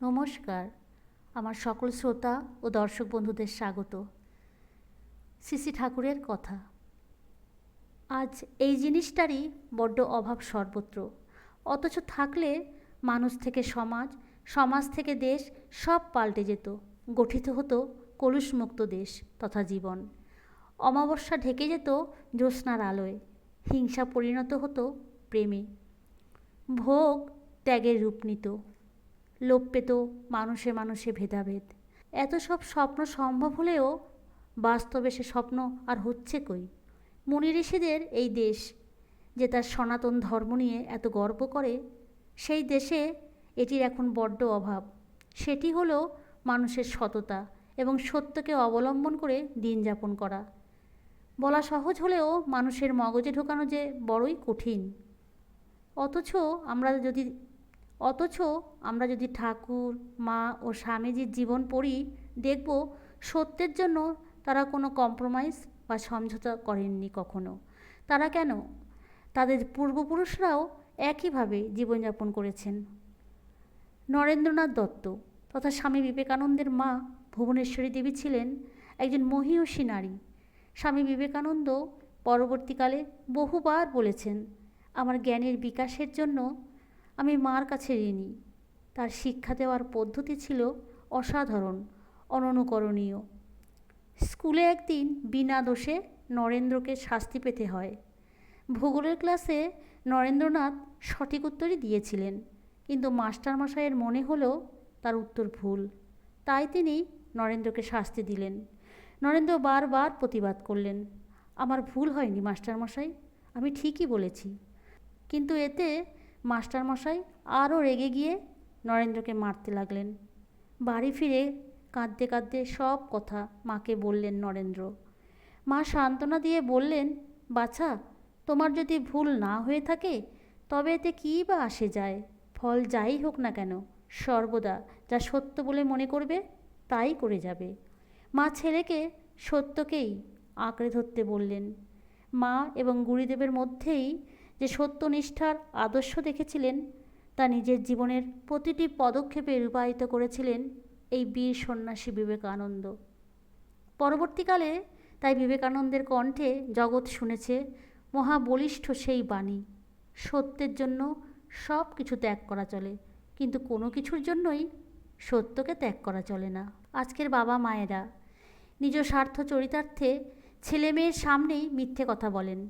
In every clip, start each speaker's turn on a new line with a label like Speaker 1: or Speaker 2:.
Speaker 1: নমস্কার। আমার সকল শ্রোতা ও দর্শক বন্ধুদের স্বাগত। শ্রী ঠাকুরের কথা। আজ এই জিনিসটারই বড্ড অভাব সর্বত্র। অথচ থাকলে মানুষ থেকে সমাজ সমাজ থেকে দেশ সব পাল্টে যেত, গঠিত হতো কলুষমুক্ত দেশ তথা জীবন। অমাবস্যা ঢেকে যেত জ্যোৎস্নার আলোয়, হিংসা পরিণত হতো প্রেমে। ভোগ ত্যাগের রূপ নিত। লোপ পেত মানুষে মানুষে ভেদাভেদ। এত সব স্বপ্ন সম্ভব হলেও বাস্তবে সে স্বপ্ন আর হচ্ছে কই? মুনি ঋষিদের এই দেশ যে তার সনাতন ধর্ম নিয়ে এত গর্ব করে, সেই দেশে এটির এখন বড্ড অভাব। সেটি হলো মানুষের সততা এবং সত্যকে অবলম্বন করে দিন যাপন করা। বলা সহজ হলেও মানুষের মগজে ঢোকানো যে বড়ই কঠিন। অথচ আমরা যদি অথচ আমরা যদি ঠাকুর, মা ও স্বামীজির জীবন পড়ি, দেখব সত্যের জন্য তারা কোনো কম্প্রোমাইজ বা সমঝোতা করেননি কখনো। তারা কেন? তাদের পূর্বপুরুষরাও একইভাবে জীবনযাপন করেছেন। নরেন্দ্রনাথ দত্ত তথা স্বামী বিবেকানন্দের মা ভুবনেশ্বরী দেবী ছিলেন একজন মহীয়সী নারী। স্বামী বিবেকানন্দ পরবর্তীকালে বহুবার বলেছেন, আমার জ্ঞানের বিকাশের জন্য আমি মার কাছে ঋণী। তার শিক্ষা দেওয়ার পদ্ধতি ছিল অসাধারণ, অননুকরণীয়। স্কুলে একদিন বিনা দোষে নরেন্দ্রকে শাস্তি পেতে হয়। ভূগোলের ক্লাসে নরেন্দ্রনাথ সঠিক উত্তরই দিয়েছিলেন, কিন্তু মাস্টারমশাইয়ের মনে হলো তার উত্তর ভুল। তাই তিনি নরেন্দ্রকে শাস্তি দিলেন। নরেন্দ্র বারবার প্রতিবাদ করলেন, আমার ভুল হয়নি, মাস্টারমশাই, আমি ঠিকই বলেছি। কিন্তু এতে মাস্টারমশাই আরও রেগে গিয়ে নরেন্দ্রকে মারতে লাগলেন। বাড়ি ফিরে কাঁদতে কাঁদতে সব কথা মাকে বললেন নরেন্দ্র। মা সান্ত্বনা দিয়ে বললেন, বাছা, তোমার যদি ভুল না হয়ে থাকে, তবে এতে কী বা আসে যায়? ফল যাই হোক না কেন, সর্বদা যা সত্য বলে মনে করবে, তাই করে যাবে। মা ছেলেকে সত্যকেই আঁকড়ে ধরতে বললেন। মা এবং গুরুদেবের মধ্যেই যে সত্যনিষ্ঠার আদর্শ দেখেছিলেন, তা নিজের জীবনের প্রতিটি পদক্ষেপে রূপায়িত করেছিলেন এই বীর সন্ন্যাসী বিবেকানন্দ। পরবর্তীকালে তাই বিবেকানন্দের কণ্ঠে জগৎ শুনেছে মহাবলিষ্ঠ সেই বাণী, সত্যের জন্য সব কিছু ত্যাগ করা চলে, কিন্তু কোনো কিছুর জন্যই সত্যকে ত্যাগ করা চলে না। আজকের বাবা মায়েরা নিজ স্বার্থ চরিতার্থে ছেলে মেয়ের সামনেই মিথ্যে কথা বলেন।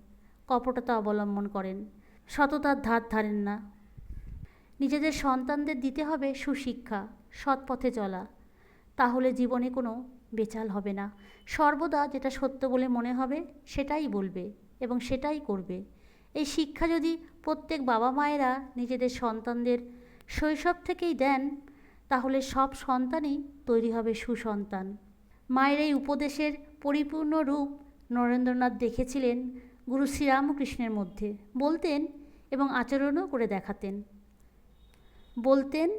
Speaker 1: কপটতা অবলম্বন করেন। সততার ধার ধারেন না। নিজেদের সন্তানদের দিতে হবে সুশিক্ষা, সৎ পথে চলা। তাহলে জীবনে কোনো বেচাল হবে না। সর্বদা যেটা সত্য বলে মনে হবে, সেটাই বলবে এবং সেটাই করবে। এই শিক্ষা যদি প্রত্যেক বাবা মায়েরা নিজেদের সন্তানদের শৈশব থেকেই দেন, তাহলে সব সন্তানই তৈরি হবে সুসন্তান। মায়ের এই উপদেশের পরিপূর্ণ রূপ নরেন্দ্রনাথ দেখেছিলেন গুরু শ্রীরামকৃষ্ণের মধ্যে বলতেন এবং আচরণও করে দেখাতেন। বলতেন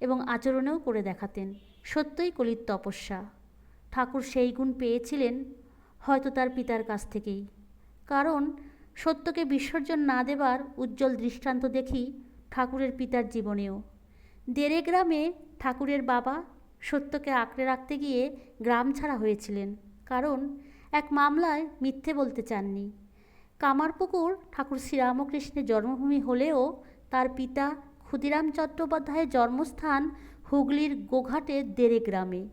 Speaker 1: এবং আচরণেও করে দেখাতেন। সত্যই কলির তপস্যা। ঠাকুর সেই গুণ পেয়েছিলেন হয়তো তার পিতার কাছ থেকেই। কারণ সত্যকে বিসর্জন না দেবার উজ্জ্বল দৃষ্টান্ত দেখি ঠাকুরের পিতার জীবনেও। দেড়ে গ্রামে ঠাকুরের বাবা সত্যকে আঁকড়ে রাখতে গিয়ে গ্রাম ছাড়া হয়েছিলেন। কারণ এক মামলায় মিথ্যে বলতে চাননি। কামারপুকুর ঠাকুর শ্রীরামকৃষ্ণের জন্মভূমি হলেও তার পিতা ক্ষুদিরাম চট্টোপাধ্যায়ের জন্মস্থান হুগলির গোঘাটের দেরে গ্রামে।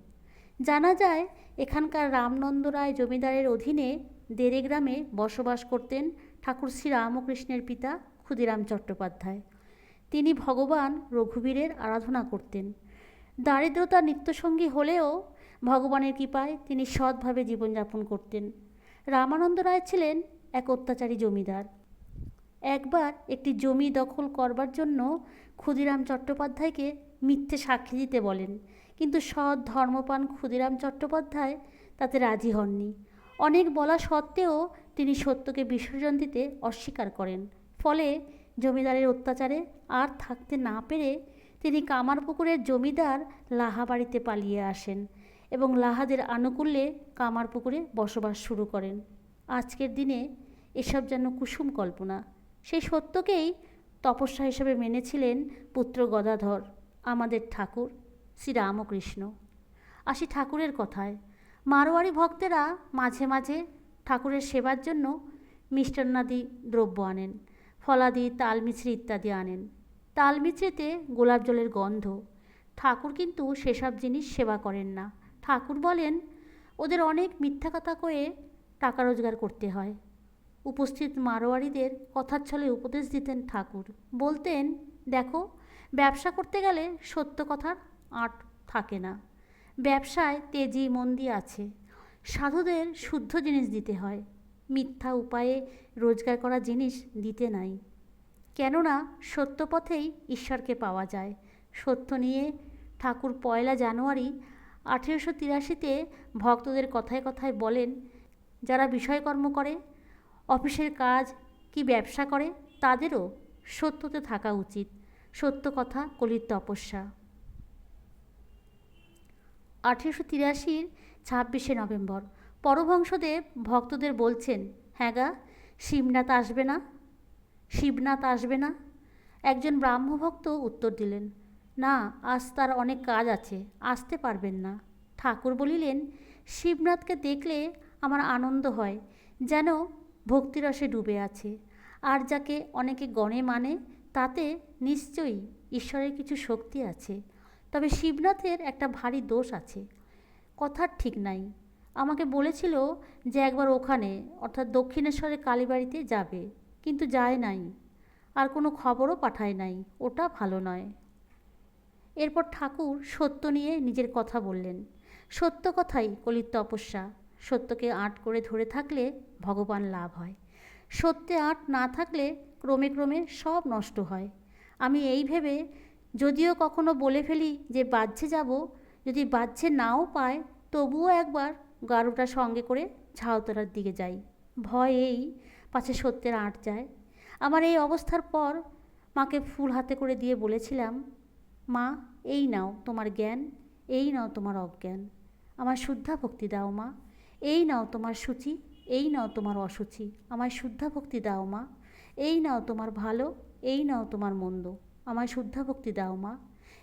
Speaker 1: জানা যায়, এখানকার রামনন্দ রায় জমিদারের অধীনে দেরে গ্রামে বসবাস করতেন ঠাকুর শ্রীরামকৃষ্ণের পিতা ক্ষুদিরাম চট্টোপাধ্যায়। তিনি ভগবান রঘুবীরের আরাধনা করতেন। দারিদ্রতা নিত্যসঙ্গী হলেও ভগবানের কৃপায় তিনি সৎভাবে জীবনযাপন করতেন। রামানন্দ রায় ছিলেন এক অত্যাচারী জমিদার। একবার একটি জমি দখল করবার জন্য ক্ষুদিরাম চট্টোপাধ্যায়কে মিথ্যে সাক্ষী দিতে বলেন, কিন্তু সৎ ধর্মপান ক্ষুদিরাম চট্টোপাধ্যায় তাতে রাজি হননি। অনেক বলা সত্ত্বেও তিনি সত্যকে বিসর্জন দিতে অস্বীকার করেন। ফলে জমিদারের অত্যাচারে আর থাকতে না পেরে তিনি কামারপুকুরের জমিদার লাহা বাড়িতে পালিয়ে আসেন এবং লাহাদের আনুকূল্যে কামারপুকুরে বসবাস শুরু করেন। আজকের দিনে এসব যেন কুসুম কল্পনা। সেই সত্যকেই তপস্যা হিসেবে মেনেছিলেন পুত্র গদাধর, আমাদের ঠাকুর, শ্রীরামকৃষ্ণ। আসি ঠাকুরের কথায়। মারোয়ারি ভক্তেরা মাঝে মাঝে ঠাকুরের সেবার জন্য মিষ্টান্নাদি দ্রব্য আনেন, ফলাদি, তালমিছরি ইত্যাদি আনেন। তালমিছরিতে গোলাপ জলের গন্ধ। ঠাকুর কিন্তু সেসব জিনিস সেবা করেন না। ঠাকুর বলেন, ওদের অনেক মিথ্যা কথা কয়ে টাকা রোজগার করতে হয়। উপস্থিত মারোয়ারিদের কথার ছলে উপদেশ দিতেন ঠাকুর। বলতেন, দেখো, ব্যবসা করতে গেলে সত্য কথার আট থাকে না। ব্যবসায় তেজি, মন্দি আছে। সাধুদের শুদ্ধ জিনিস দিতে হয়। মিথ্যা উপায়ে রোজগার করা জিনিস দিতে নাই। কেননা সত্য পথেই ঈশ্বরকে পাওয়া যায়। সত্য নিয়ে ঠাকুর পয়লা জানুয়ারি আঠেরোশো তিরাশিতে ভক্তদের কথায় কথায় বলেন যারা বিষয়কর্ম করে, অফিসের কাজ কি ব্যবসা করে, তাদেরও সত্যতে থাকা উচিত। সত্য কথা, কলির তপস্যা। আঠেরোশো তিরাশির ছাব্বিশে নভেম্বর। পরভংশদেব ভক্তদের বলছেন হ্যাঁ গা, শিবনাথ আসবে না? শিবনাথ আসবে না? একজন ব্রাহ্মভক্ত উত্তর দিলেন, না, আজ তার অনেক কাজ আছে, আসতে পারবেন না। ঠাকুর বলিলেন, শিবনাথকে দেখলে আমার আনন্দ হয়, যেন ভক্তিরসে ডুবে আছে। আর যাকে অনেকে গণে মানে তাতে নিশ্চয়ই ঈশ্বরের কিছু শক্তি আছে। তবে শিবনাথের একটা ভারী দোষ আছে। কথার ঠিক নাই। আমাকে বলেছিল যে একবার ওখানে, অর্থাৎ দক্ষিণেশ্বরের কালীবাড়িতে যাবে, কিন্তু যায় নাই। আর কোনো খবরও পাঠায় নাই। ওটা ভালো নয়। এরপর ঠাকুর সত্য নিয়ে নিজের কথা বললেন। সত্য কথাই কলির তপস্যা। সত্যকে আট করে ধরে থাকলে ভগবান লাভ হয়। সত্যে আট না থাকলে ক্রমে ক্রমে সব নষ্ট হয়। আমি এই ভেবে যদিও কখনো বলে ফেলি যে বাহ্যে যাব, যদি বাহ্যে নাও পায় তবুও একবার গারুটা সঙ্গে করে ঝাউতলার দিকে যাই। ভয় এই, পাছে সত্যের আঁট যায়। আমার এই অবস্থার পর মাকে ফুল হাতে করে দিয়ে বলেছিলাম, মা, এই নাও তোমার জ্ঞান, এই নাও তোমার অজ্ঞান। আমার শুদ্ধা ভক্তি দাও মা। এই নাও তোমার সূচি, এই নাও তোমার অসুচি। আমায় শুদ্ধা ভক্তি দাও মা, এই নাও তোমার ভালো, এই নাও তোমার মন্দ। আমায় শুদ্ধা ভক্তি দাও মা,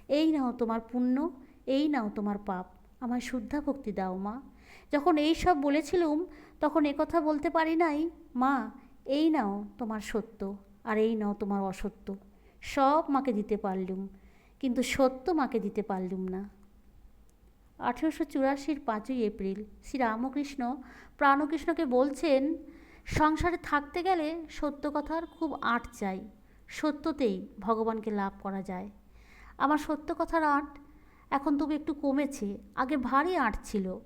Speaker 1: এই নাও তোমার পুণ্য, এই নাও তোমার পাপ। আমায় শুদ্ধা ভক্তি দাও মা। যখন এই সব বলেছিলুম, তখন কথা বলতে পারি নাই, মা, এই নাও তোমার সত্য, আর এই নাও তোমার অসত্য। সব মাকে দিতে পারলুম, কিন্তু সত্য মাকে দিতে পারলুম না। আঠেরোশো চুরাশির পাঁচই এপ্রিল শ্রী রামকৃষ্ণ প্রাণকৃষ্ণকে বলছেন, সংসারে থাকতে গেলে সত্য কথার খুব আট চাই। সত্যতেই ভগবানকে লাভ করা যায়। আমার সত্য কথার আট এখন তবু একটু কমেছে। আগে ভারী আট ছিল।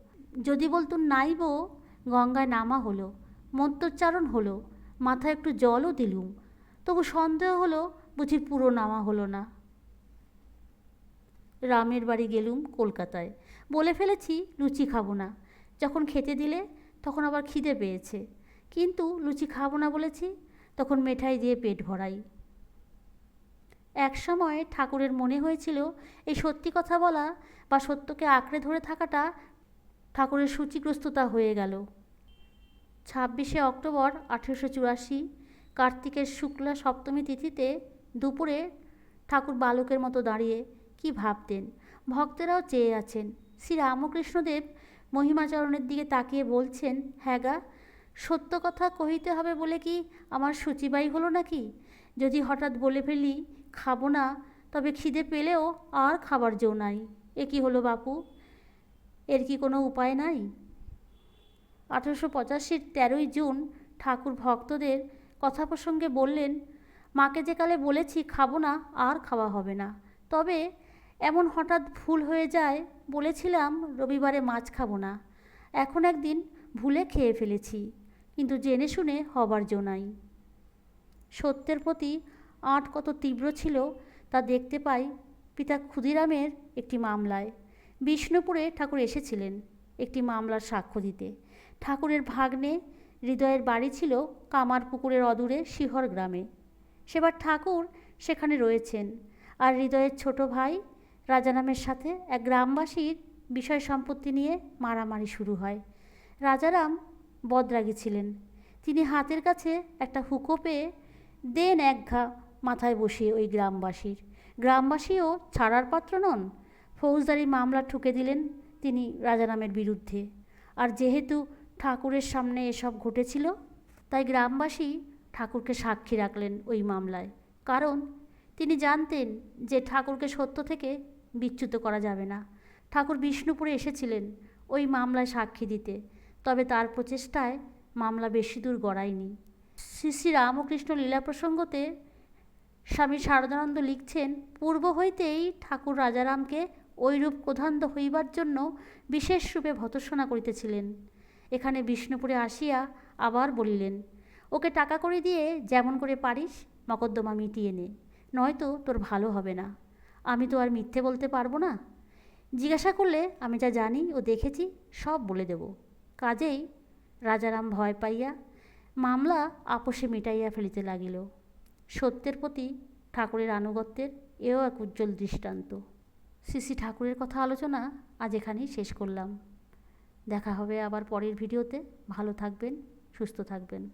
Speaker 1: যদি বলতো নাইব, গঙ্গায় নামা হলো, মন্ত্রোচ্চারণ হলো, মাথায় একটু জলও দিলুম। তবু সন্দেহ হলো, বুঝি পুরো নামা হলো না। রামের বাড়ি গেলুম কলকাতায়। বলে ফেলেছি লুচি খাব না। যখন খেতে দিলে তখন আবার খিদে পেয়েছে। কিন্তু লুচি খাব না বলেছি, তখন মেঠাই দিয়ে পেট ভরাই। এক সময় ঠাকুরের মনে হয়েছিল, এই সত্যি কথা বলা বা সত্যকে আঁকড়ে ধরে থাকাটা ঠাকুরের সূচিগ্রস্ততা হয়ে গেল। ছাব্বিশে অক্টোবর আঠেরোশো চুরাশি, কার্তিকের শুক্লা সপ্তমী তিথিতে দুপুরে ঠাকুর বালকের মতো দাঁড়িয়ে কি ভাবতেন? ভক্তেরাও চেয়ে আছেন শ্রী রামকৃষ্ণদেব মহিমাচরণের দিকে তাকিয়ে বলছেন হ্যাঁ গা, সত্য কথা কহিতে হবে বলে কি আমার সূচিবাই হলো নাকি? যদি হঠাৎ বলে ফেলি, খাব না, তবে খিদে পেলেও আর খাবার জো নাই। এ কি হলো বাপু? এর কি কোনো উপায় নাই? আঠেরোশো পঁচাশির তেরোই জুন ঠাকুর ভক্তদের কথা প্রসঙ্গে বললেন, মাকে যে কালে বলেছি, খাব না, আর খাওয়া হবে না। তবে এমন হঠাৎ ভুল হয়ে যায় বলেছিলাম রবিবারে মাছ খাব না। এখন একদিন ভুলে খেয়ে ফেলেছি, কিন্তু জেনে শুনে হবার জো নাই। সত্যের প্রতি আট কত তীব্র ছিল তা দেখতে পাই পিতা ক্ষুদিরামের একটি মামলায়। বিষ্ণুপুরে ঠাকুর এসেছিলেন একটি মামলার সাক্ষ্য দিতে। ঠাকুরের ভাগ্নে হৃদয়ের বাড়ি ছিল কামারপুকুরের অদূরে শিহর গ্রামে। সেবার ঠাকুর সেখানে রয়েছেন, আর হৃদয়ের ছোট ভাই রাজারামের সাথে এক গ্রামবাসীর বিষয় সম্পত্তি নিয়ে মারামারি শুরু হয়। রাজারাম বদরাগী ছিলেন। তিনি হাতের কাছে একটা হুকো পেয়ে দেন এক ঘা মাথায় বসিয়ে ওই গ্রামবাসীর। গ্রামবাসীও ছাড়ার পাত্র নন, ফৌজদারি মামলা ঠুকে দিলেন তিনি রাজারামের বিরুদ্ধে। আর যেহেতু ঠাকুরের সামনে এসব ঘটেছিল, তাই গ্রামবাসী ঠাকুরকে সাক্ষী রাখলেন ওই মামলায়। কারণ তিনি জানতেন যে ঠাকুরকে সত্য থেকে বিচ্যুত করা যাবে না। ঠাকুর বিষ্ণুপুরে এসেছিলেন ওই মামলায় সাক্ষী দিতে, তবে তার প্রচেষ্টায় মামলা বেশি দূর গড়ায়নি। শ্রী শ্রী রামকৃষ্ণ লীলা প্রসঙ্গতে স্বামী শারদানন্দ লিখছেন, পূর্ব হইতেই ঠাকুর রাজারামকে ঐরূপ প্রধান্ত হইবার জন্য বিশেষ রূপে ভৎসনা করিতেছিলেন। এখানে বিষ্ণুপুরে আসিয়া আবার বলিলেন, ওকে টাকা করে দিয়ে যেমন করে পারিস, মকদ্দমা মিটিয়ে নে, নয়তো তোর ভালো হবে না আমি তো আর মিথ্যে বলতে পারব না। জিজ্ঞাসা করলে, আমি যা জানি ও দেখেছি, সব বলে দেব। কাজেই রাজারাম ভয় পাইয়া মামলা আপোষে মিটাইয়া ফেলিতে লাগিল। সত্যের প্রতি ঠাকুরের আনুগত্যের এও এক উজ্জ্বল দৃষ্টান্ত। শ্রী ঠাকুরের কথা আলোচনা আজ এখানেই শেষ করলাম। দেখা হবে আবার পরের ভিডিওতে। ভালো থাকবেন, সুস্থ থাকবেন।